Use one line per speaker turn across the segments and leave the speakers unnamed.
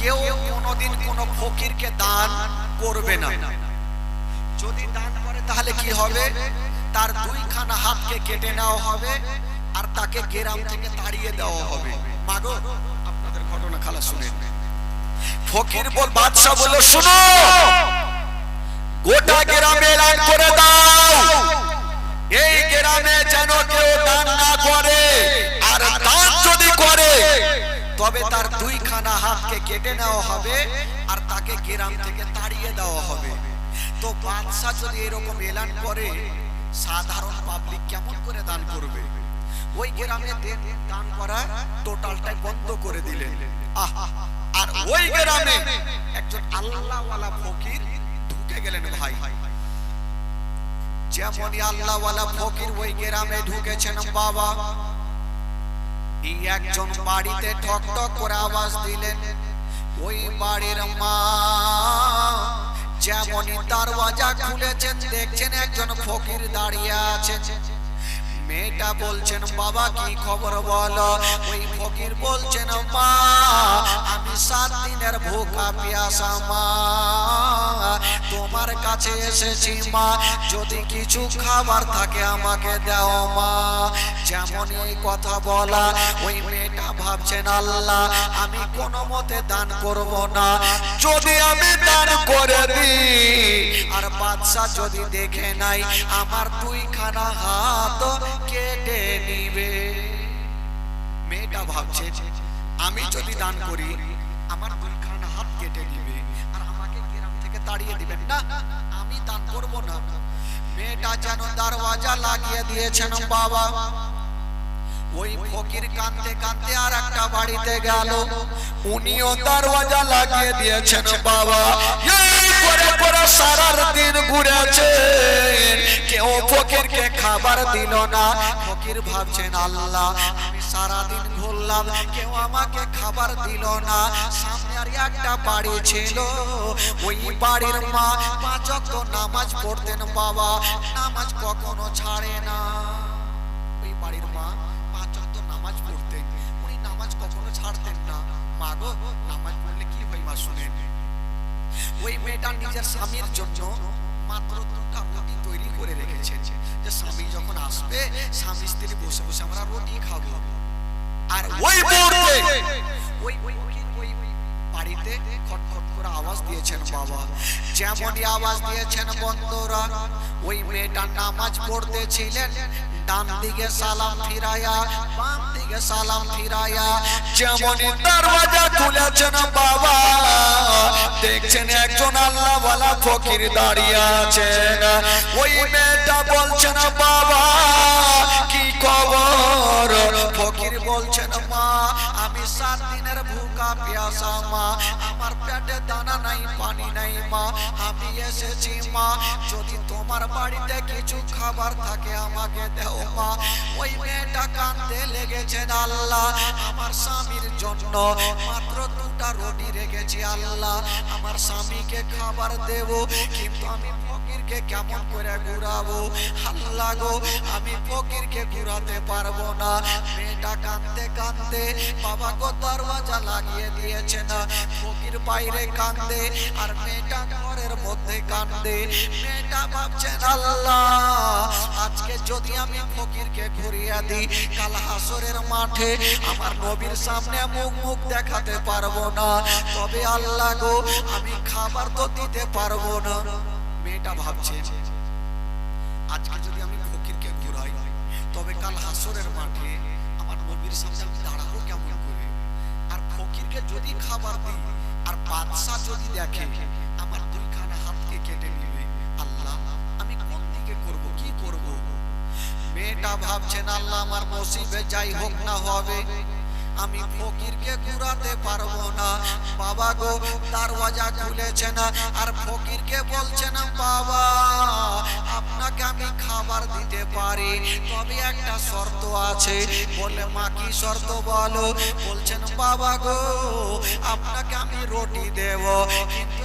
কেউ কোনোদিন কোনো ফকিরকে দান করবে না। যদি দান করে তাহলে কি হবে? তার দুইখানা হাতকে কেটে নেওয়া হবে আর তাকে গেরাম থেকে তাড়িয়ে দেওয়া হবে। মাগো, আপনাদের ঘটনা খালা শুনেন ফকির বল বাদশা বলল, শুনো, গোটা গ্রামে এলান করে দাও। এই গ্রামে যেন কেউ দান না করে, আর দান যদি করে তবে তার দুইখানা হাতকে কেটে নেওয়া হবে আর তাকে গ্রাম থেকে তাড়িয়ে দেওয়া হবে। তো বাদশাহ যদি এরকম এলান করে, সাধারণ পাবলিক কেমন করে দান করবে? ওই গ্রামে দান করা টোটালটাই বন্ধ করে আহ, আর ওই গ্রামে একজন আল্লাহওয়ালা ফকির ঢুকে গেলেন ভাই। যেমনই আল্লাহওয়ালা ফকির ওই গ্রামে ঢুকেছেন বাবা একজন বাড়িতে ঠক ঠক করে আওয়াজ দিলেন, ওই বাড়ির মা যেমনই দরওয়াজা খুলেছেন, দেখছেন একজন ফকির দাঁড়িয়ে আছেন। মেয়েটা বলছেন, বাবা, কি খবর বলো? ওই ফকির বলছেন, মা, আমি সাত দিনের ভুকা পিয়াসা, মা। তোমার কাছে এসেছি, মা। যদি কিছু খাবার থাকে আমাকে দাও, মা। যেমন এই কথা বলা, ওই মেয়েটা ভাবছেন, আল্লাহ, আমি কোনো মতে দান করব না। যদি আমি দান করে দিই, আর বাদশা যদি দেখে নাই আমার দুইখানা হাত কেটে নিবে মেয়েটা ভাবছে, আমি যদি দান করি, আমার দুইখানা হাত কেটে নিবে আর আমাকে থেকে তাড়িয়ে দিবেন না? আমি দান করব না। মেয়েটা যেন দরওয়াজা লাগিয়ে দিয়েছেন, বাবা। ওই ফকির কাঁদতে কাঁদতে আর একটা বাড়িতে গেল। উনিও দরওয়াজা লাগিয়ে দিয়েছেন, বাবা। এই করে করে সারার দিন ঘুরেছে কেউ ফকিরকে খাবার দিল না। ফকির ভাবছেন, আল্লাহ, আমি সারা দিন ঘুরলাম। কেউ আমাকে খাবার দিল না। সামনে আর একটা বাড়ি ছিল। ওই বাড়ির মা পাঁচ নামাজ পড়তেন, বাবা, নামাজ কখনো ছাড়ে না। ওই বাড়ির মা পাঁচ নামাজ পড়তেন। উনি নামাজ কখনো ছাড়তেন না। মা গো, নামাজ পড়লে কি হয় মা শুনেন? ওই মেয়েটা নিজের স্বামীর জন্য মাত্র দুটা রুটি তৈরি করে রেখেছে যে স্বামী যখন আসবে, স্বামী স্ত্রী বসে বসে আমরা রুটি খাব। আর ওই ওই বাড়িতে খটখট করে আওয়াজ দিয়েছেন বাবা। যেমনই আওয়াজ দিয়েছেন বন্ধুরা, ওই মেয়েটা নামাজ পড়তেছিলেন ডান দিকে সালাম ফিরায়া, বাম দিকে সালাম ফিরায়া। যেমনই দরওয়াজা খুলেছেন বাবা, দেখছেন একজন আল্লাহ ওয়ালা ফকির দাঁড়িয়ে আছেন। ওই মেয়েটা বলছেন, বাবা, কি খবর? ফকির বলছেন, মা সাত দিনের ভুকা পিয়াসা মা। আমার পেটে দানা নাই, পানি নাই মা। আমি এসেছি মা, যদি তোমার বাড়িতে কিছু খাবার থাকে আমাকে দেও মা। ওই মেয়েটা কাঁদতে লেগেছেন আল্লাহ। আমার স্বামীর জন্য মাত্র দুটা রুটি রেখেছি আল্লাহ। আমার স্বামীকে খাবার দেব, কিন্তু আমি ফকিরকে কেমন করে ঘুরাবো? আল্লাহ গো, আমি ফকিরকে ঘুরাতে পারব না। মেয়েটা কাঁদতে কাঁদতে বাবা গো দরওয়াজা লাগিয়ে দিয়েছে না। ফকির বাইরে কান্দে আর মেয়েটা ঘরের মধ্যে কান্দে মেয়েটা আল্লাহ, আজকে যদি আমি ফকিরকে ঘুরিয়ে দিই, কাল হাসরের মাঠে আমার নবীর সামনে মুখ মুখ দেখাতে পারব না। তবে আল্লাহ গো, আমি খাবার তো দিতে পারব না। মেয়েটা ভাবছে, আজকে যদি আমি ফকিরকে ঘুরাই, তবে কাল হাসরের মাঠে আমার নবীর সামনে আমি দাঁড়াবো কেমন করে? আর ফকিরকে যদি খাবার দিই, আর বাদশা যদি দেখে আমার দুইখানা হাতকে কেটে নিবে, আল্লাহ, আমি কোন দিকে করব, কি করব? মেয়েটা ভাবছেন আল্লাহ, আমার নসিবে যাই হোক না হবে। আমি ফকিরকে ঘুরাতে পারব না। বাবা গো, দরওয়াজা খুলেছে না। আর ফকিরকে বলছে না, বাবা, আপনাকে আমি খাবার দিতে পারি। তবে একটা শর্ত আছে। বলে, মা, কি শর্ত বলো? বলছেন, বাবা গো, আপনাকে আমি রুটি দেব। কিন্তু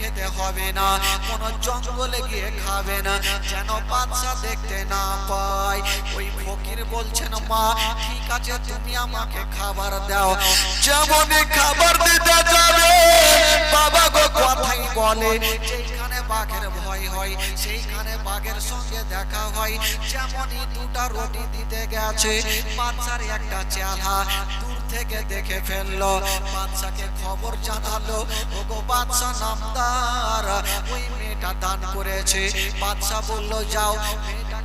খেতে হবে না। কোন জঙ্গলে গিয়ে খাবে না। যেন বাচ্চা দেখতে না পায়। ওই ফকির বলছেন, মা, ঠিক আছে, তুমি আমাকে খাবার দাও। যেমন খাবার দিতে যাবে, বাবা গো কথাই বলে বাঘের ভয় হয়, সেইখানে বাঘের সঙ্গে দেখা হয়। যেমনই দুটা রুটি দিতে গেছে বাচ্চার একটা চেহারা দূর থেকে দেখে ফেলল। বাচ্চাকে খবর জানালো, ওগো বাচ্চা নামদার, ওই মেয়েটা দান করেছে। বাচ্চা বলল, যাও মেয়েটাকে তুমি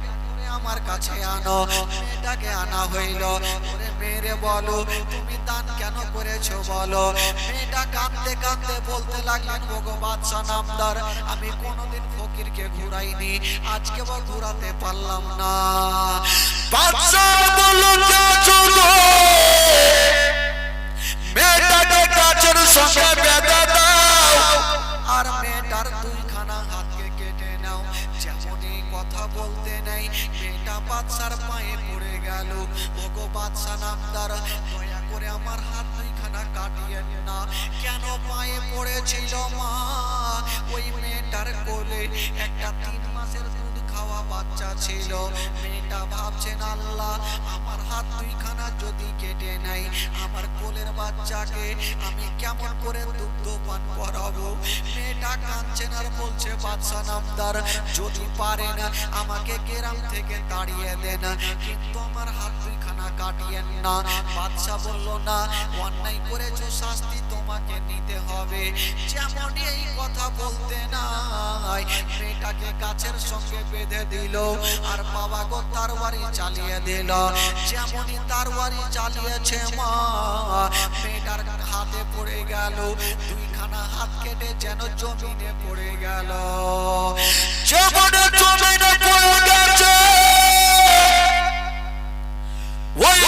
আমার কাছে আনো। মেয়েটাকে আনা হইল। ওরে মেরে বলো তুমি দান কেন করেছ বলো। মেয়েটা কাঁদতে কাঁদতে বলতে লাগলেন ওগো বাচ্চা নামদার আমি কোনোদিন ফকিরকে ঘুরাইনি। আজকে বা ঘুরাতে পারলাম না। বাচ্চা বলল চলো। মেয়েটাকে কাছের সঙ্গে বেঁধে দাও। আর মেয়েটার বাচ্চার পায়ে পড়ে গেল। ওগো বাদশা নামদার, দয়া করে আমার হাত দুইখানা কাটিয়ে না। কেন পায়ে পড়েছিল মা? ওই মেয়েটার কোলে একটা তিন মাসের খাওয়া বাচ্চা ছিল। মেয়েটা ভাবছেন, আল্লাহ, আমার হাত দুইখানা যদি কেটে নেই, আমার কোলের বাচ্চাকে আমি কেমন করে দুগ্ধ পান করাবো? মেয়েটা কাঁদছেন আর বলছে বাচ্চা নামদার, যদি পারেন, আমাকে গ্রাম থেকে তাড়িয়ে দেন। কিন্তু আমার হাত দুইখানা কাটিয়েন না। বাচ্চা বলল, না, অন্যায় করেছ, শাস্তি তোমাকে নিতে হবে। যেমন এই কথা বলতে নাই। মেয়েটাকে গাছের সঙ্গে বেঁধে দিল, আর বাবা গো তার বাড়ি চালিয়ে দিল। যেমনই তার বাড়ি চালিয়েছে মা, মেয়েটার হাতে পড়ে গেল, দুইখানা হাত কেটে যেন জমিনে পড়ে গেল। জমিনে পড়ে গেছে, ওই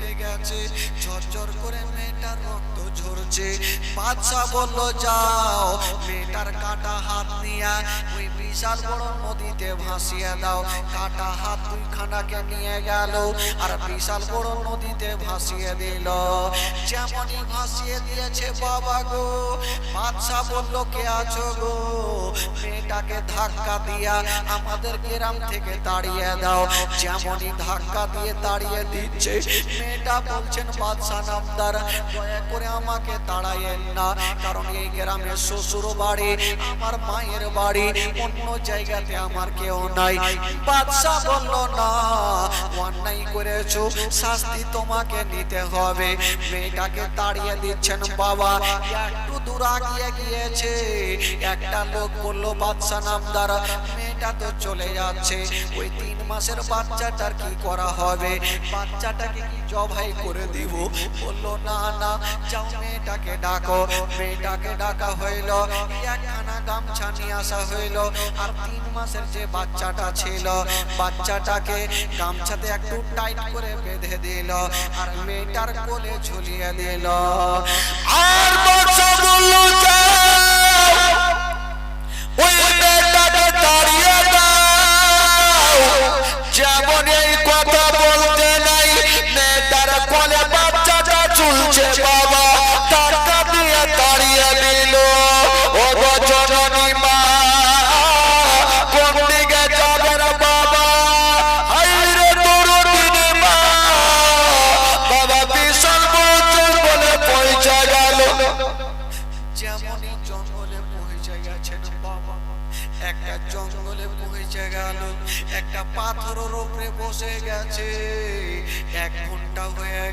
কেটে গেছে। ঝরঝর করে মেয়েটার রক্ত ঝরছে। বাদশা বলল, যাও, মেয়েটার কাটা হাত নিয়ে ওই বিশাল বড় নদীতে ভাসিয়ে দাও। কাটা হাত দুইখানাকে নিয়ে গেল আর বিশাল বড় নদীতে ভাসিয়ে দিল। যেমনই ভাসিয়ে দিয়েছে বাবা গো। বাদশা বলল, কে আছো গো? মেয়েটাকে ধাক্কা দিয়া আমাদের গ্রাম থেকে তাড়িয়ে দাও। যেমনই ধাক্কা দিয়ে তাড়িয়ে দিচ্ছে মেয়েটা বলছেন বাদশা নামদার, দয়া করে আমাকে তাড়াইয়েন না। কারণ এই গ্রামের শ্বশুর বাড়ি, আমার মায়ের বাড়ি, অন্য জায়গাতে আমার কেউ নাই। বাদশা বলল, না, অন্যায় করেছ, শাস্তি তোমাকে নিতে হবে। মেয়েটাকে তাড়িয়ে দিচ্ছেন, বাবা, একটু দূর আগিয়ে গিয়েছে। একটা লোক বলল বাদশা নামদার, মেয়েটা তো চলে যাচ্ছে। ওই তিন মাসের বাচ্চাটার কি করা হবে? বাচ্চাটাকে কি জবাই করে দিব। বলল, না না, যাও, মেয়েটাকে ডাকো। মেয়েটাকে ডাকা হইল। একখানা গামছা নিয়ে আসা হইল। আর তিন মাসের যে বাচ্চাটা ছিল, বাচ্চাটাকে গামছাতে একটু টাইট করে বেঁধে দিল আর মেয়েটার কোলে ঝুলিয়ে দিল। আর বলল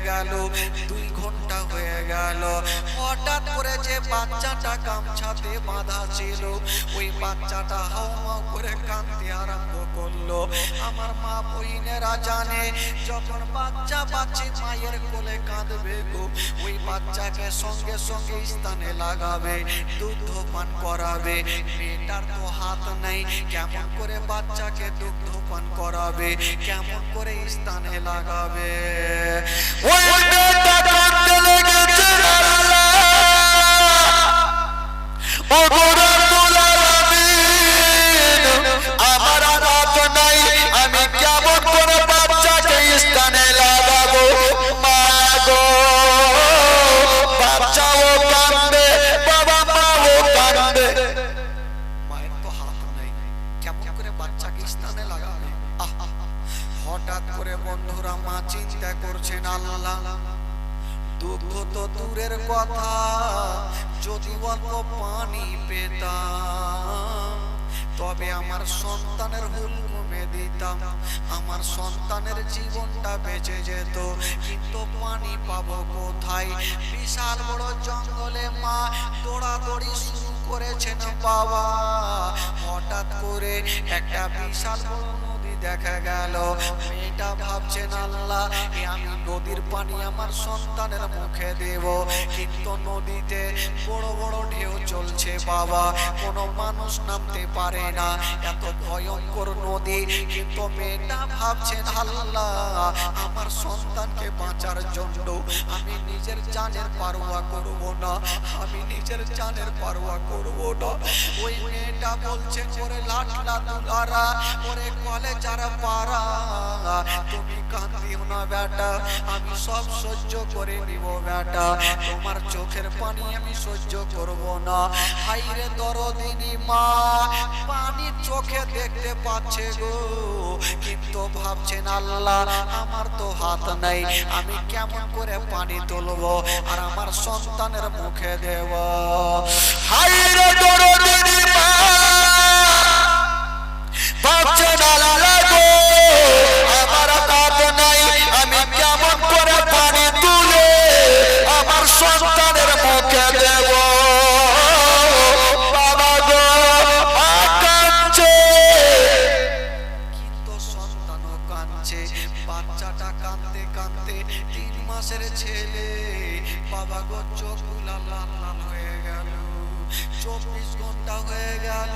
গেল, দুই ঘণ্টা হয়ে গেল। হঠাৎ করে যে বাচ্চাটা গামছাতে বাঁধা ছিল, ওই বাচ্চাটা হাওমাও করে কাঁদতে আরম্ভ করল। আমার মা বহিনেরা জানে, যখন বাচ্চা বাচ্চি মায়ের কোলে কাঁদবে গো, ওই বাচ্চাকে সঙ্গে সঙ্গে স্থানে লাগাবে, দুগ্ধ পান করাবে। মেয়েটার তো হাত নেই, কেমন করে বাচ্চাকে দুগ্ধ পান করাবে, কেমন করে স্থানে লাগাবে? ওই আমার সন্তানের হুকুমে কমে দিতাম, আমার সন্তানের জীবনটা বেঁচে যেত। কিন্তু পানি পাবো কোথায়? বিশাল বড় জঙ্গলে মা দৌড়াদৌড়ি শুরু করেছেন বাবা। হঠাৎ করে একটা বিশাল বড় দেখা গেল। মেয়েটা ভাবছেন আল্লাহ আমি নদীর পানি আমার সন্তানের মুখে দেব। কিন্তু নদীতে বড় বড় ঢেউ চলছে, বাবা। কোনো মানুষ নামতে পারে না। এত ভয়ঙ্কর নদী। কিন্তু মেয়েটা ভাবছেন আল্লাহ আমার সন্তানকে বাঁচার জন্য আমি নিজের জানের পারোয়া করব না। আমি নিজের জানের পারোয়া করব না। ওই মেয়েটা বলছে, ওরে লাটলা দুলারা ওরে কলে যারা পারা? তুমি কান্দিও না বেটা, আমি সব সহ্য করে নিব বেটা। তোমার চোখের পানি আমি সহ্য করব না। হাইরে দরদিনী মা, পানি চোখে দেখতে পাচ্ছে গো। কিন্তু ভাবছেন আল্লাহ, আমার তো হাত নাই, আমি কেমন করে পানি তুলবো আর আমার সন্তানের মুখে দেব? হাইরে দরদিনী মা, ভাবছেন আল্লাহ বাচ্চাটা কাঁদতে কাঁদতে তিন মাসের ছেলে। বাবা গো, চোখ লাল লাল হয়ে গেল, চব্বিশ ঘণ্টা হয়ে গেল,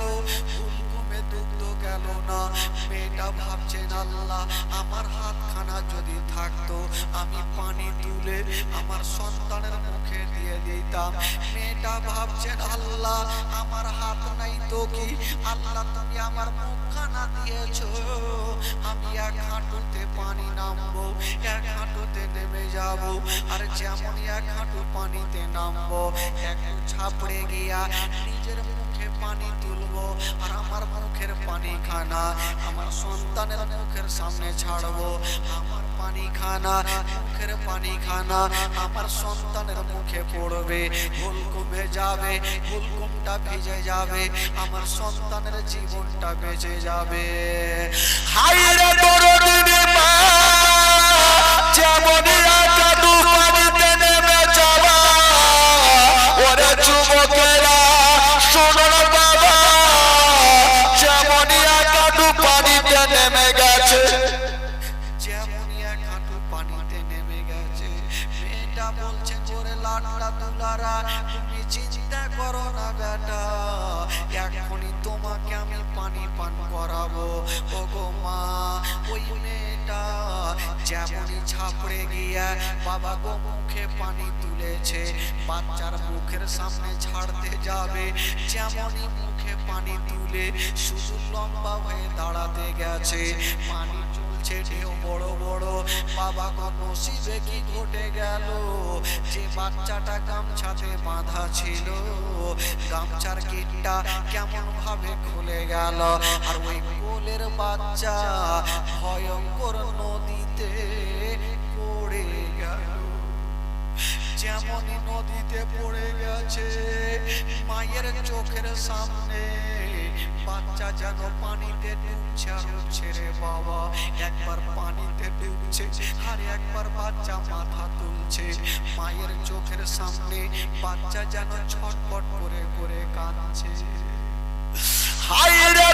ঘুমে দুগ্ধ গেল না। মেয়েটা ভাবছেন, আল্লাহ, আমার হাতখানা যদি থাকতো, আমি পানি তুলে আমার সন্তানের মুখে দিয়ে দিতাম। মেয়েটা ভাবছেন, আল্লাহ, আমার হাত নাই তো কি? আল্লাহ, তুমি আমার মুখখানা দিয়েছ। আমি এক হাঁটুতে পানি নামবো, এক হাঁটুতে নেমে যাব, আর যেমন এক হাঁটু পানিতে নামবো একটু ছাপড়ে গিয়া নিজের মুখে পানি তুলবো আর আমার মুখের পানি খানা আমার সন্তানের মুখের সামনে ছাড়বো। আমার পানি খানা মুখের পানি খানা আমার সন্তানের মুখে পড়বে। ফুল কমে যাবে ফুলকুমটা ভিজে যাবে, আমার সন্তানের জীবনটা বেঁচে যাবে। হাইরে দরদিনী মা মেয়েটা বলছে, জোরে লাডলা দুলারা, তুমি চিন্তা করো না বেটা। এখনই তোমাকে আমি পানি পান করাবো। ও গো মা, ওই মেয়েটা যেমনই ঝাপড়ে গিয়া বাবা গো মুখে পানি তুলেছে, বাচ্চার মুখের সামনে ছাড়তে যাবে, যেমনই মুখে পানি তুলে শুধু লম্বা হয়ে দাঁড়াতে গেছে। পানি ঢেউ বড় বড়। বাবা গো নসিবে কি ঘটে গেল? যে বাচ্চাটা গামছাতে বাঁধা ছিল, গামছার গেটটা কেমন ভাবে খুলে গেল? আর ওই কোলের বাচ্চা যেমনই নদীতে পড়ে গেছে, মায়ের চোখের সামনে। বাচ্চা যেন পানিতে ডুবছে আর রে বাবা। একবার পানিতে ডুবছে, আর একবার বাচ্চা মাথা তুলছে। মায়ের চোখের সামনে বাচ্চা যেন ছটপট করে করে কাঁদছে। হাইরে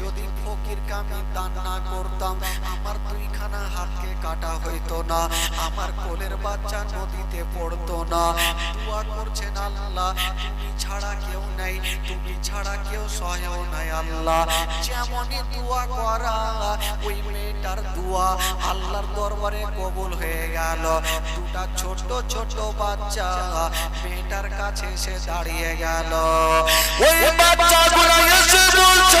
যদি ফকিরকে আমি দান না করতাম, আমার দুইখানা হাতকে কাটা হইতো না, আমার কোলের বাচ্চা নদীতে পড়তো না। দোয়া করছেন আল্লাহ, তুমি ছাড়া কেউ নেই, তুমি ছাড়া কেউ সহায় নাই আল্লাহ। যেমনই দোয়া করা, ওই মেয়েটার দোয়া আল্লাহর দরবারে কবুল হয়ে গেল। দুটা ছোট ছোট বাচ্চা মেয়েটার কাছে এসে দাঁড়িয়ে গেল। ওই বাচ্চাগুলো এসে বলছে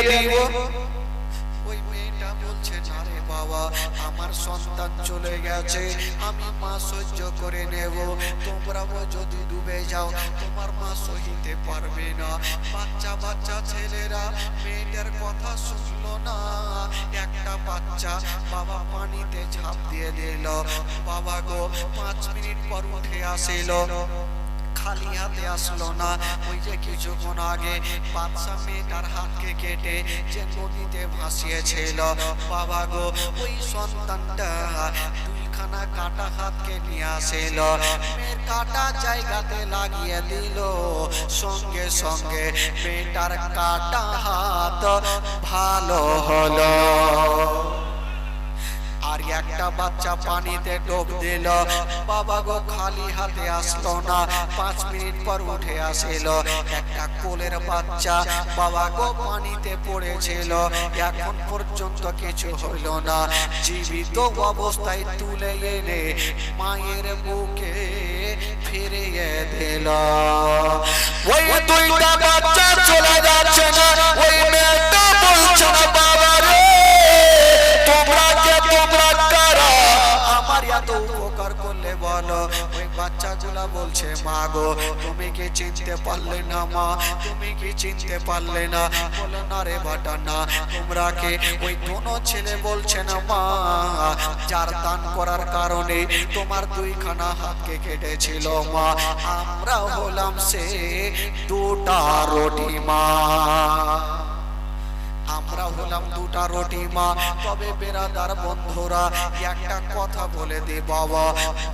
ফিরিয়ে দিব। ওই মেয়েটা বলছে, না রে বাবা, আমার সন্তান চলে গেছে, আমি মা সহ্য করে নেব। তোমরাও যদি ডুবে যাও, তোমার মা সহিতে পারবে না। বাচ্চা বাচ্চা ছেলেরা মেয়েটার কথা শুনলো না। একটা বাচ্চা বাবা পানিতে ঝাঁপ দিয়ে দিল। বাবা গো, পাঁচ মিনিট পর উঠে আসিল। খালি হাতে আসলো না। ওই যে কিছুক্ষণ আগে বাদশা মেয়েটার হাতকে কেটে যে নদীতে ভাসিয়েছিল। বাবা গো, ওই সন্তানটা দুইখানা কাটা হাতকে নিয়ে আসিল। কাটা জায়গাতে লাগিয়ে দিল। সঙ্গে সঙ্গে মেয়েটার কাটা হাত ভালো হলো। আর একটা বাচ্চা পানিতে ডোব দিল। বাবা গো, খালি হাতে আসলো না, পাঁচ মিনিট পর উঠে আসিল। একটা কোলের বাচ্চা বাবা গো পানিতে পড়েছিল। এখন পর্যন্ত কিছু হইল না। জীবিত অবস্থায় তুলে এনে মায়ের বুকে ফিরিয়ে দিল। ওই দুইটা বাচ্চা চলে যাচ্ছে না, ওই বাচ্চাগুলা বলছে, মা গো, তুমি কি চিনতে পারলে না, মা? তুমি কি চিনতে পারলে না? বলো, না রে বাটা, না। তোমরা কে ওই দোনো ছেলে বলছে না, মা? যার দান করার কারণে তোমার দুইখানা হাতকে কেটেছিল, মা। আমরা হলাম সে দুটা রুটি, মা। আমরা হলাম দুটা রুটি মা। তবে বেরাদার বন্ধুরা, একটা কথা বলে দে বাবা।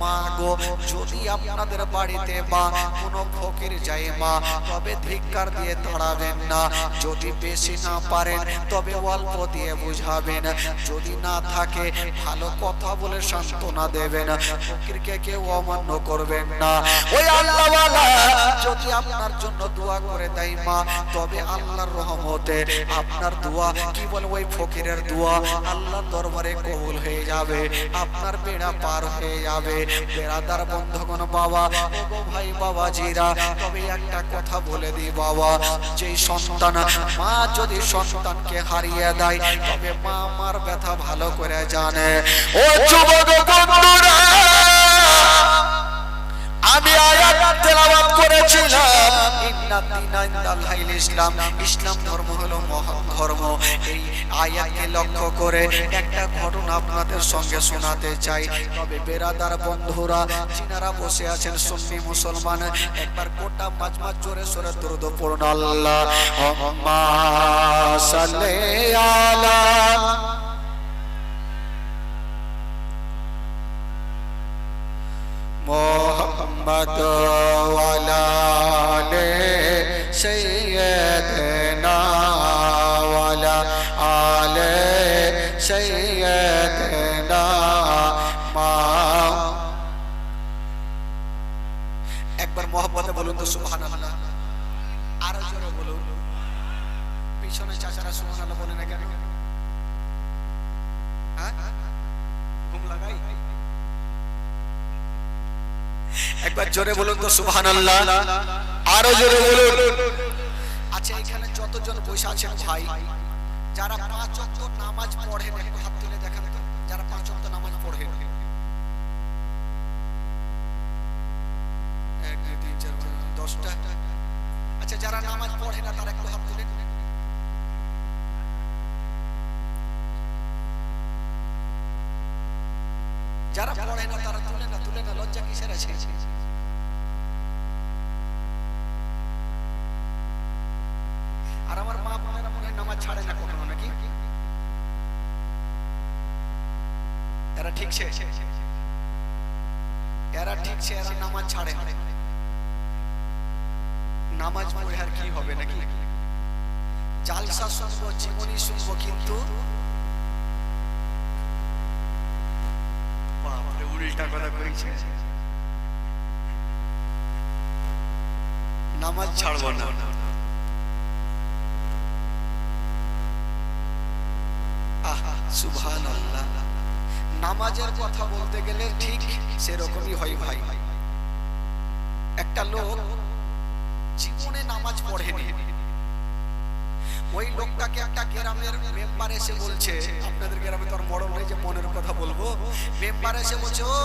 মা গো, যদি আপনাদের বাড়িতে মা কোনো ফকির যায় মা, তবে ধিক্কার দিয়ে তাড়াবেন না। যদি বেশি না পারেন, তবে অল্প দিয়ে বুঝাবেন। যদি না থাকে, ভালো কথা বলে সান্ত্বনা দেবেন। ফকিরকে কেউ অমান্য করবেন না। ওই আল্লাহওয়ালা, যদি আপনার জন্য দোয়া করে দেয় মা, তবে আল্লাহর রহমতে আপনার দোয়া কি বলে ওই ফকিরের দোয়া। আল্লাহ দরবারে কবুল হয়ে যাবে, আপনার বেড়া পার হয়ে যাবে। বেড়াদার বন্ধগণ বাবা ও ভাই বাবা জিরা তবে একটা কথা বলে দিই বাবা, যে সন্তান, মা যদি সন্তানকে হারিয়ে দেয়, তবে মা আমার ব্যথা ভালো করে জানে। ও যুবক বন্ধুরা! আমি আয়াত তেলাওয়াত করেছিলাম। ইসলাম। ইসলাম ধর্ম হলো মহান ধর্ম। এই লক্ষ্য করে একটা ঘটনা আপনাদের সঙ্গে শোনাতে চাই। তবে বেরাদার বন্ধুরা বসে আছেন সুন্নি মুসলমান, একবার গোটা পাঁচ মাস জোরে সরে দরুদ পড়ুন। আল্লাহ মোহাম্মদ ওয়ালা আলে সৈয়দনা ওয়ালা আলে সৈয়দনা মা একবার মোহাম্মদে বলুন তো সুবহানাল্লাহ আরও জোরে বলুন পিছনে চাচারা সুবহানাল্লাহ বলে না কেন হ্যাঁ ঘুম লাগাই একবার জোরে বলুন তো, সুবহানাল্লাহ। আরও জোরে বলুন। আচ্ছা এখানে যতজন বসে আছেন ভাই, যারা পাঁচ ওয়াক্ত নামাজ পড়েন, একটু হাত তুলে দেখেন তো, যারা পাঁচ ওয়াক্ত নামাজ পড়েন। দশটা। আচ্ছা যারা নামাজ পড়ে না, তারা একটু হাত তুলে। এরা ঠিক সে। এরা ঠিক সে, এরা নামাজ ছাড়ে নামাজ পড়ে আর কি হবে নাকি? জালসা জীবনী কিন্তু উল্টা কথা কইছে। নামাজ না। আহা সুবহান আল্লাহ নামাজের কথা বলতে গেলে ঠিক সেরকমই হয় ভাই। একটা লোক জীবনে নামাজ পড়েনি। ওই লোকটাকে একটা গ্রামের মেম্বার এসে বলছে, আপনাদের গ্রামে তো আর হয়েছে নেই যে মনের কথা বলব। মেম্বার এসে বলছে, "ও